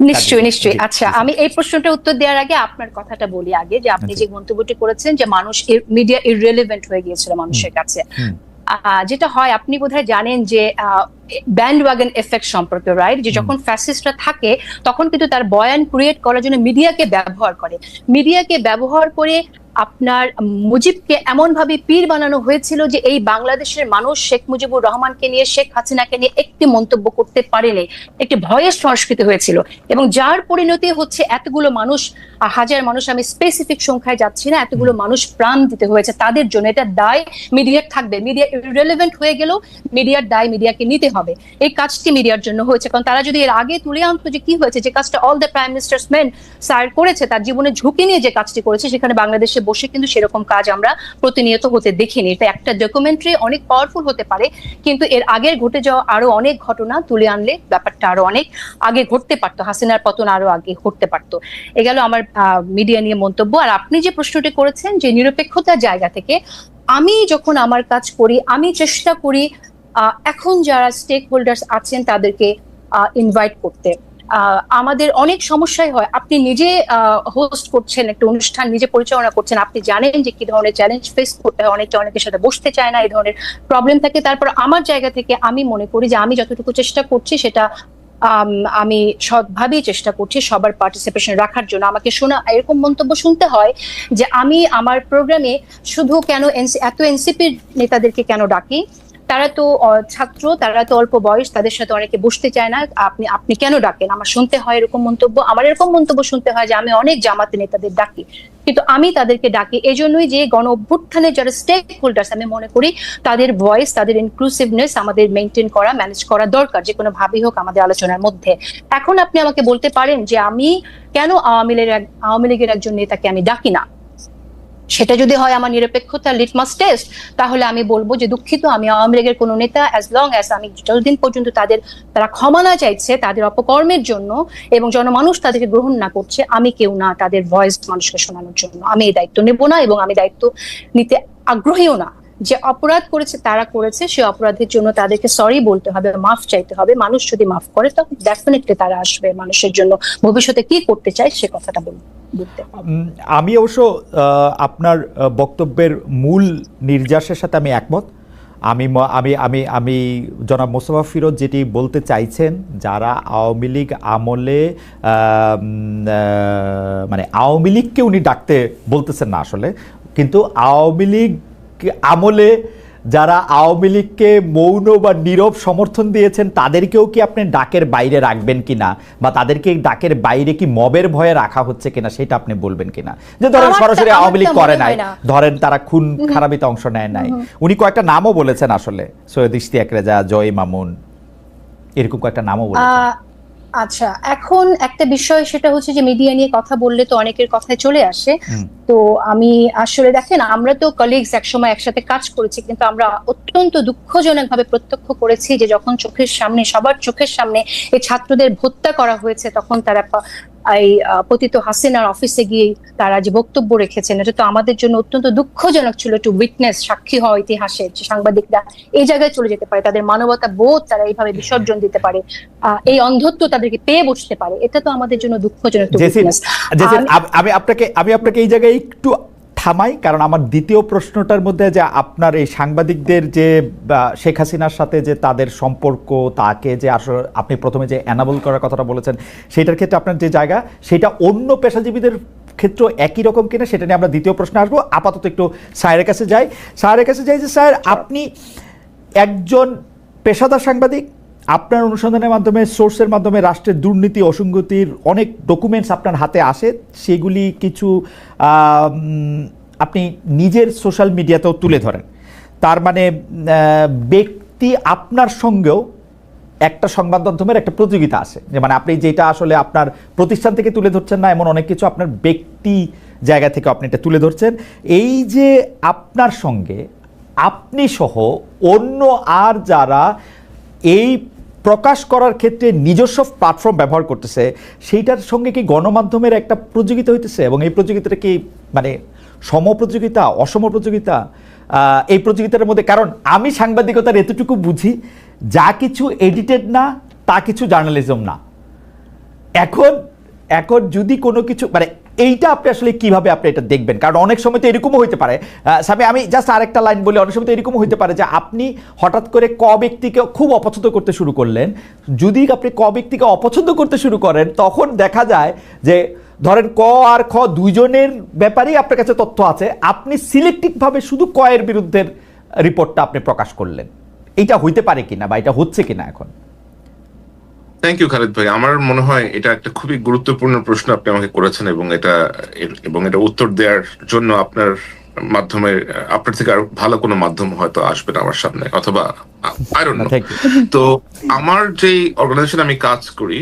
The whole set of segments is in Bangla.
নিশ্চয়ই নিশ্চয়ই। আচ্ছা। আমি এই প্রশ্নটা উত্তর দেওয়ার আগে আপনার কথাটা বলি আগে যে আপনি যে মন্তব্যটি করেছেন যে মানুষ মিডিয়া ইরেলিভেন্ট হয়ে গিয়েছিল মানুষের কাছে। আহ, যেটা হয় আপনি বোধহয় জানেন যে ব্যান্ড ওয়াগন এফেক্ট সম্পর্কে রাইট যে যখন ফ্যাসিস্টরা থাকে তখন কিন্তু তার বয়ান ক্রিয়েট করার জন্য মিডিয়াকে ব্যবহার করে। মিডিয়াকে ব্যবহার করে আপনার মুজিবকে এমন ভাবে পীর বানানো হয়েছিল যে এই বাংলাদেশের মানুষ শেখ মুজিবুর রহমানকে নিয়ে শেখ হাসিনাকে নিয়ে একটি মন্তব্য করতে পারেনি একটি ভয়ের সংস্কৃতি হয়েছিল। এবং যার পরিণতি হচ্ছে এতগুলো মানুষ হাজার মানুষ আমি স্পেসিফিক সংখ্যায় যাচ্ছি না এতগুলো মানুষ প্রাণ দিতে হয়েছে। তাদের জন্য এটা দায় মিডিয়ার থাকবে। মিডিয়া রিলেভেন্ট হয়ে গেলেও মিডিয়ার দায় মিডিয়াকে নিতে হবে। এই কাজটি মিডিয়ার জন্য হয়েছে। কারণ তারা যদি এর আগে তুলে আনতো যে কি হয়েছে, যে কাজটা all the prime ministers men sir করেছে, তার জীবনে ঝুঁকি নিয়ে যে কাজটি করেছে, সেখানে বাংলাদেশে বসে কিন্তু সেরকম কাজ আমরা প্রতিনিয়ত হতে দেখিনি। এটা একটা ডকুমেন্টারি অনেক পাওয়ারফুল হতে পারে, কিন্তু এর আগের ঘটে যাওয়া আরও অনেক ঘটনা তুলে আনলে ব্যাপারটা আরও অনেক আগে ঘটতে পারতো, হাসিনার পতন আরও আগে ঘটতে পারতো। এ গেল আমার মিডিয়া নিয়ে মন্তব্য। আর আপনি যে প্রশ্নটি করেছেন যে নিরপেক্ষতার জায়গা থেকে, আমি যখন আমার কাজ করি, আমি চেষ্টা করি এখন যারা স্টেক হোল্ডার্স আছেন তাদেরকে ইনভাইট করতে। আমাদের অনেক সমস্যাই হয়। আপনি নিজে হোস্ট করছেন একটা অনুষ্ঠান নিজে পরিচালনা করছেন আপনি জানেন যে কি ধরনের চ্যালেঞ্জ ফেস করতে হয় অনেকে অনেকের সাথে বসতে চায় না এই ধরনের প্রবলেম থাকে। তারপর আমার জায়গা থেকে আমি মনে করি যে আমি যতটুকু চেষ্টা করছি সেটা আম, সৎভাবেই চেষ্টা করছি সবার পার্টিসিপেশন রাখার জন্য। আমাকে শোনা এরকম মন্তব্য শুনতে হয় যে আমি আমার প্রোগ্রামে শুধু কেন এত এনসিপির নেতাদেরকে কেন ডাকি? তারা তো ছাত্র, তারা তো অল্প বয়স, তাদের সাথে অনেকে বসতে চায় না। আপনি আপনি কেন ডাকেন? আমার শুনতে হয় এরকম মন্তব্য, আমার এরকম মন্তব্য শুনতে হয় যে আমি অনেক জামাতে নেতাদের ডাকি। কিন্তু আমি তাদেরকে ডাকি এজন্যই যে গণ অভ্যুত্থানের যারা স্টেক হোল্ডার্স আমি মনে করি তাদের ভয়েস তাদের ইনক্লুসিভনেস আমাদের মেনটেন করা ম্যানেজ করা দরকার, যে কোনো ভাবেই হোক আমাদের আলোচনার মধ্যে। এখন আপনি আমাকে বলতে পারেন যে আমি কেন আওয়ামী লীগের আওয়ামী লীগের একজন নেতাকে আমি ডাকি না? সেটা যদি হয় আমার নিরপেক্ষতা লিটমাস টেস্ট তাহলে আমি বলব যে দুঃখিত আমি আওয়ামী লীগের কোনো নেতা অ্যাজ লং অ্যাজ আমি যতদিন পর্যন্ত তাদের তারা ক্ষমা না চাইছে তাদের অপকর্মের জন্য এবং জনমানুষ তাদেরকে গ্রহণ না করছে আমি কেউ না তাদের ভয়েস মানুষকে শোনানোর জন্য। আমি এই দায়িত্ব নেব না এবং আমি দায়িত্ব নিতে আগ্রহীও না। যে অপরাধ করেছে তারা করেছে সে অপরাধের জন্য তাদেরকে সরি বলতে হবে মাফ চাইতে হবে। মানুষ যদি মাফ করে তখন ডেফিনেটলি তারা আসবে মানুষের জন্য। ভবিষ্যতে কি করতে চায় সে কথাটা বল- বলতে উম, আমি অবশ্য আপনার বক্তব্যের মূল নির্যাসের সাথে আমি একমত। আমি আমি আমি আমি জনাব মোস্তফা ফিরোজ যেটি বলতে চাইছেন, যারা আওয়ামী লীগ আমলে মানে আওয়ামী লীগকে উনি ডাকতে বলতেছেন না আসলে, কিন্তু আওয়ামী লীগ আমলে যারা আওয়ামী লীগকে মৌন বা নীরব সমর্থন দিয়েছেন তাদেরকেও কি আপনি ডাকের বাইরে রাখবেন কিনা? বা তাদেরকে ডাকের বাইরে কি মবের ভয়ে রাখা হচ্ছে কিনা সেটা আপনি বলবেন কিনা? যে ধরেন সরাসরি আওয়ামী লীগ করে নাই ধরেন তারা খুন খারাপিতে অংশ নেয় নাই। উনি কয়েকটা নামও বলেছেন আসলে সৈয়দ ইশতিয়াক রেজা জয় মামুন এরকম কয়েকটা নামও বলেছেন। আচ্ছা এখন একটা বিষয় সেটা হচ্ছে যে মিডিয়া নিয়ে কথা বললে তো অনেকের কথায় চলে আসে। তো আমি আসলে দেখেন আমরা তো কলিগস একসময় একসাথে কাজ করেছি কিন্তু আমরা অত্যন্ত দুঃখজনক ভাবে প্রত্যক্ষ করেছি যে যখন চোখের সামনে সবার চোখের সামনে এই ছাত্রদের হত্যা করা হয়েছে তখন তারা এই পতিত হাসিনার অফিসে গিয়ে তারা যে বক্তব্য রেখেছেন এটা তো আমাদের জন্য অত্যন্ত দুঃখজনক ছিল টু উইটনেস সাক্ষী হওয়া ইতিহাসের যে সাংবাদিকরা এই জায়গায় চলে যেতে পারে তাদের মানবতা বোধ তারা এইভাবে বিসর্জন দিতে পারে আহ, এই অন্ধত্ব তাদেরকে পেয়ে বসতে পারে এটা তো আমাদের জন্য দুঃখজনক আমি আপনাকে আমি আপনাকে এই জায়গায় একটু থামাই, কারণ আমার দ্বিতীয় প্রশ্নটার মধ্যে যে আপনার এই সাংবাদিকদের যে শেখ হাসিনার সাথে যে তাদের সম্পর্ক, তাকে যে আসলে আপনি প্রথমে যে অ্যানাবল করার কথাটা বলেছেন, সেটার ক্ষেত্রে আপনার যে জায়গা, সেটা অন্য পেশাজীবীদের ক্ষেত্রে একই রকম কিনা, সেটা নিয়ে আমরা দ্বিতীয় প্রশ্নে আসব। আপাতত একটু স্যারের কাছে যাই। স্যারের কাছে যাই যে, স্যার, আপনি একজন পেশাদার সাংবাদিক, আপনার অনুসন্ধানের মাধ্যমে, সোর্সের মাধ্যমে রাষ্ট্রের দুর্নীতি, অসঙ্গতির অনেক ডকুমেন্টস আপনার হাতে আসে, সেগুলি কিছু আপনি নিজের সোশ্যাল মিডিয়াতেও তুলে ধরেন। তার মানে ব্যক্তি আপনার সঙ্গেও একটা সংবাদ মাধ্যমের একটা প্রতিযোগিতা আছে। যে মানে আপনি যেটা আসলে আপনার প্রতিষ্ঠান থেকে তুলে ধরছেন না, এমন অনেক কিছু আপনার ব্যক্তি জায়গা থেকে আপনি এটা তুলে ধরছেন। এই যে আপনার সঙ্গে আপনি সহ অন্য আর যারা এই প্রকাশ করার ক্ষেত্রে নিজস্ব প্ল্যাটফর্ম ব্যবহার করতেছে, সেইটার সঙ্গে কি গণমাধ্যমের একটা প্রতিযোগিতা হইতেছে? এবং এই প্রতিযোগিতাটা কি মানে সম প্রতিযোগিতা অসম প্রতিযোগিতা এই প্রতিযোগিতার মধ্যে কারণ আমি সাংবাদিকতার এতটুকু বুঝি, যা কিছু এডিটেড না, তা কিছু জার্নালিজম না। এখন এখন যদি কোনো কিছু মানে এইটা আপনি আসলে কীভাবে আপনি এটা দেখবেন? কারণ অনেক সময় তো এরকমও হইতে পারে। স্বামী, আমি জাস্ট আরেকটা লাইন বলি, অনেক সময় তো এরকমও হইতে পারে যে আপনি হঠাৎ করে ক ব্যক্তিকে খুব অপছন্দ করতে শুরু করলেন। যদি আপনি ক ব্যক্তিকে অপছন্দ করতে শুরু করেন, তখন দেখা যায় যে ধরেন ক আর খ দুইজনের ব্যাপারেই আপনার কাছে তথ্য আছে, আপনি সিলেক্টিভভাবে শুধু ক এর বিরুদ্ধে রিপোর্টটা আপনি প্রকাশ করলেন। এটা হইতে পারে কিনা বা এটা হচ্ছে কিনা এখন? থ্যাংক ইউ খালেদ ভাই। আমার মনে হয় এটা একটা খুবই গুরুত্বপূর্ণ প্রশ্ন আপনি আমাকে করেছেন এবং এটা এবং এটা উত্তর দেওয়ার জন্য আপনার মাধ্যমে আপনার থেকে আর ভালো কোনো মাধ্যম হয়তো আসবে না আমার সামনে অথবা তো আমার যে অর্গানাইজেশন আমি কাজ করি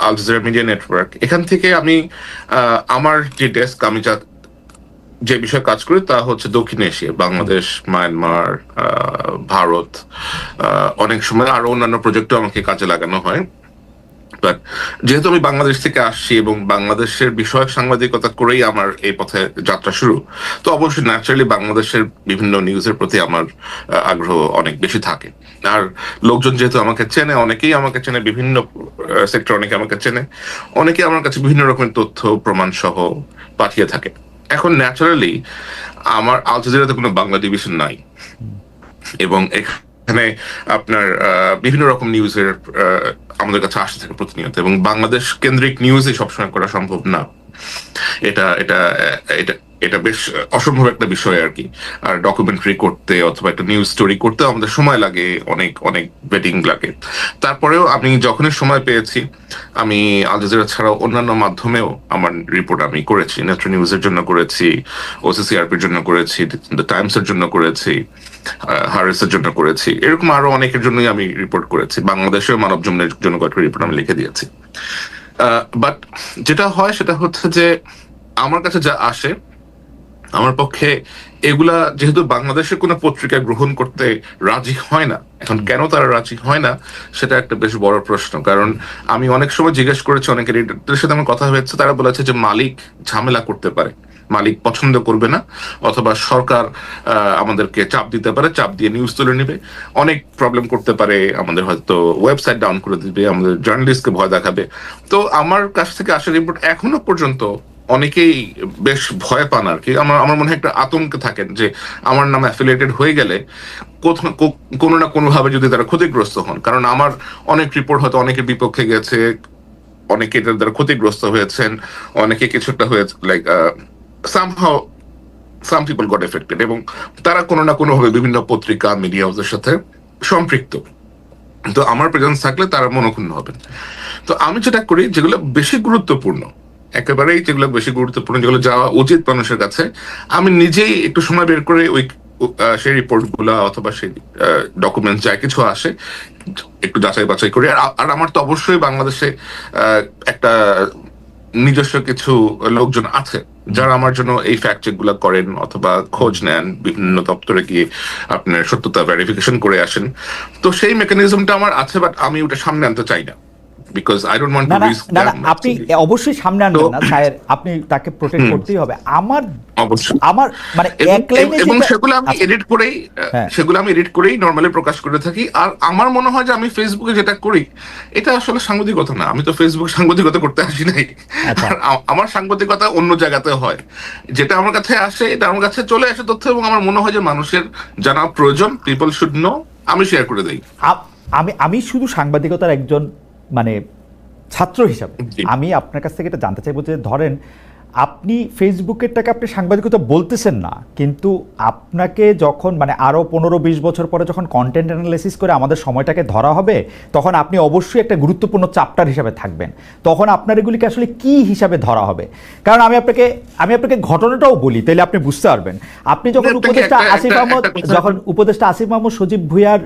আল জাজিরা মিডিয়া নেটওয়ার্ক এখান থেকে আমি আহ, আমার যে ডেস্ক আমি যা যে বিষয়ে কাজ করি তা হচ্ছে দক্ষিণ এশিয়া বাংলাদেশ মায়ানমার ভারত অনেক সময় আরও অন্যান্য প্রজেক্টও আমাকে কাজে লাগানো হয়। বাট যেহেতু আমি বাংলাদেশ থেকে আসছি এবং বাংলাদেশের বিষয়ক সাংবাদিকতা করেই আমার এই পথে যাত্রা শুরু, তো অবশ্যই ন্যাচারালি বাংলাদেশের বিভিন্ন নিউজের প্রতি আমার আগ্রহ অনেক বেশি থাকে। আর লোকজন যেহেতু আমাকে চেনে, অনেকেই আমাকে চেনে, বিভিন্ন সেক্টর অনেকে আমাকে চেনে অনেকে আমার কাছে বিভিন্ন রকমের তথ্য, প্রমাণ সহ পাঠিয়ে থাকে। এখন ন্যাচারালি আমার আল কোনো বাংলা ডিভিশন নাই। এবং এখানে আপনার বিভিন্ন রকম নিউজের আমাদের কাছে আসতে থাকে প্রতিনিয়ত এবং বাংলাদেশ কেন্দ্রিক নিউজই সবসময় করা সম্ভব না। এটা এটা এটা এটা বেশ অসম্ভব একটা বিষয় আর কি। আর ডকুমেন্টারি করতে অথবা একটা নিউজ স্টোরি করতে আমাদের সময় লাগে, অনেক অনেক বেটিং লাগে। তারপরেও আমি যখনই সময় পেয়েছি, আমি আল জাজিরা ছাড়াও অন্যান্য মাধ্যমেও আমার রিপোর্ট আমি করেছি। নেত্র নিউজের জন্য করেছি ওসিসিআরপির জন্য করেছি দ্য টাইমসের জন্য করেছি হারেসের জন্য করেছি। এরকম আরও অনেকের জন্যই আমি রিপোর্ট করেছি। বাংলাদেশের মানব জন্য কয়েকটা রিপোর্ট আমি লিখে দিয়েছি। বাট যেটা হয় সেটা হচ্ছে যে আমার কাছে যা আসে, আমার পক্ষে এগুলা যেহেতু বাংলাদেশের কোনো পত্রিকা গ্রহণ করতে রাজি হয় না, এখন কেন তারা রাজি হয় না, সেটা একটা বেশ বড় প্রশ্ন। কারণ আমি অনেক সময় জিজ্ঞেস করেছি, অনেকের সাথে আমার কথা হয়েছে, তারা বলেছে যে মালিক ঝামেলা করতে পারে। মালিক পছন্দ করবে না, অথবা সরকার আমাদেরকে চাপ দিতে পারে, চাপ দিয়ে নিউজ তুলে নেবে। অনেক প্রবলেম করতে পারে, আমাদের হয়তো ওয়েবসাইট ডাউন করে দিবে, আমাদের জার্নালিস্টকে ভয় দেখাবে। তো আমার কাছ থেকে আসা রিপোর্ট এখনও পর্যন্ত অনেকেই বেশ ভয় পান আর কি। আমার আমার মনে হয় একটা আতঙ্কে থাকেন যে আমার নাম অ্যাফিলিয়েটেড হয়ে গেলে কোনো না কোনোভাবে যদি তারা ক্ষতিগ্রস্ত হন, কারণ আমার অনেক রিপোর্ট হয়তো অনেকের বিপক্ষে গেছে, অনেকে এটার দ্বারা ক্ষতিগ্রস্ত হয়েছেন, অনেকে কিছুটা হয়েছে like somehow some people got affected এবং তারা কোনো না কোনোভাবে বিভিন্ন পত্রিকা মিডিয়া হাউসের সাথে সম্পৃক্ত। তো আমার প্রেজেন্স থাকলে তারা মনক্ষুণ্ণ হবেন। তো আমি যেটা করি, যেগুলো বেশি গুরুত্বপূর্ণ, একেবারেই যেগুলো বেশি গুরুত্বপূর্ণ, যেগুলো যাওয়া উচিত মানুষের কাছে, আমি নিজেই একটু সময় বের করে ওই সেই রিপোর্টগুলা অথবা সেই ডকুমেন্ট যা কিছু আসে, একটু যাচাই বাছাই করি। আর আমার তো অবশ্যই বাংলাদেশে একটা নিজস্ব কিছু লোকজন আছে যারা আমার জন্য এই ফ্যাক্ট চেকগুলা করেন অথবা খোঁজ নেন, বিভিন্ন দপ্তরে গিয়ে আপনার সত্যতা ভেরিফিকেশন করে আসেন। তো সেই মেকানিজমটা আমার আছে বাট আমি ওটা সামনে আনতে চাই না। Because I don't want to risk না আপনি অবশ্যই সামনে আনবেন না স্যার আপনি তাকে প্রোটেক্ট করতেই হবে। আমার অবশ্যই। আমার মানে এক লাইনে এবং সেগুলো আমি আচ্ছা, এডিট করেই হ্যাঁ। সেগুলো আমি এডিট করেই নর্মালি প্রকাশ করে থাকি। আর আমার মনে হয় যে আমি ফেসবুকে যেটা করি এটা আসলে সাংবাদিকতা না। আমি তো ফেসবুক সাংবাদিকতা করতে আসি নাই। আচ্ছা। আর আমার সাংবাদিকতা অন্য জায়গাতে হয়। যেটা আমার কাছে আসে এটা আমার কাছে চলে আসে তথ্য এবং আমার মনে হয় যে মানুষের জানা প্রয়োজন পিপল শুড নো আমি শেয়ার করে দেই। আমি আমি শুধু সাংবাদিকতার একজন মানে ছাত্র হিসাবে। আমি আপনার কাছ থেকে এটা জানতে চাইব যে ধরেন আপনি ফেসবুকেরটাকে আপনি সাংবাদিকতা বলতেছেন না কিন্তু আপনাকে যখন মানে আরও পনেরো বিশ বছর পরে যখন কন্টেন্ট অ্যানালাইসিস করে আমাদের সময়টাকে ধরা হবে তখন আপনি অবশ্যই একটা গুরুত্বপূর্ণ চাপ্টার হিসাবে থাকবেন। তখন আপনার এগুলিকে আসলে কি হিসাবে ধরা হবে? কারণ আমি আপনাকে আমি আপনাকে ঘটনাটাও বলি তাহলে আপনি বুঝতে পারবেন। আপনি যখন উপদেষ্টা আসিফ আহমদ যখন উপদেষ্টা আসিফ মাহমুদ সজীব ভুইয়ার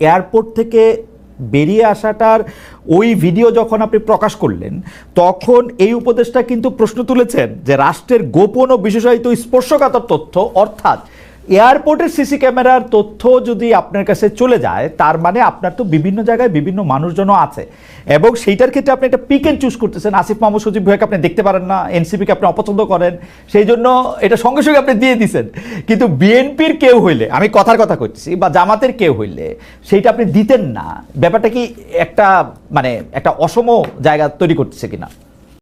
এয়ারপোর্ট থেকে বেরিয়ে আসাটার ওই ভিডিও যখন আপনি প্রকাশ করলেন, তখন এই উপদেশটা কিন্তু প্রশ্ন তুলেছেন যে রাষ্ট্রের গোপন ও বিশেষায়িত স্পর্শকাতর তথ্য, অর্থাৎ এয়ারপোর্টের সিসি ক্যামেরার তথ্য যদি আপনার কাছে চলে যায়, তার মানে আপনার তো বিভিন্ন জায়গায় বিভিন্ন মানুষজনও আছে। এবং সেইটার ক্ষেত্রে আপনি একটা পিক এন্ড চুজ করতেছেন। আসিফ মাহমুদ, সজীব ভাইকে আপনি দেখতে পারেন না, এনসিপিকে আপনি অপছন্দ করেন, সেই জন্য এটা সঙ্গে সঙ্গে আপনি দিয়ে দিছেন। কিন্তু বিএনপির কেউ হইলে, আমি কথার কথা করছি বা জামাতের কেউ হইলে, সেইটা আপনি দিতেন না। ব্যাপারটা কি একটা মানে একটা অসম জায়গা তৈরি করতেছে কিনা?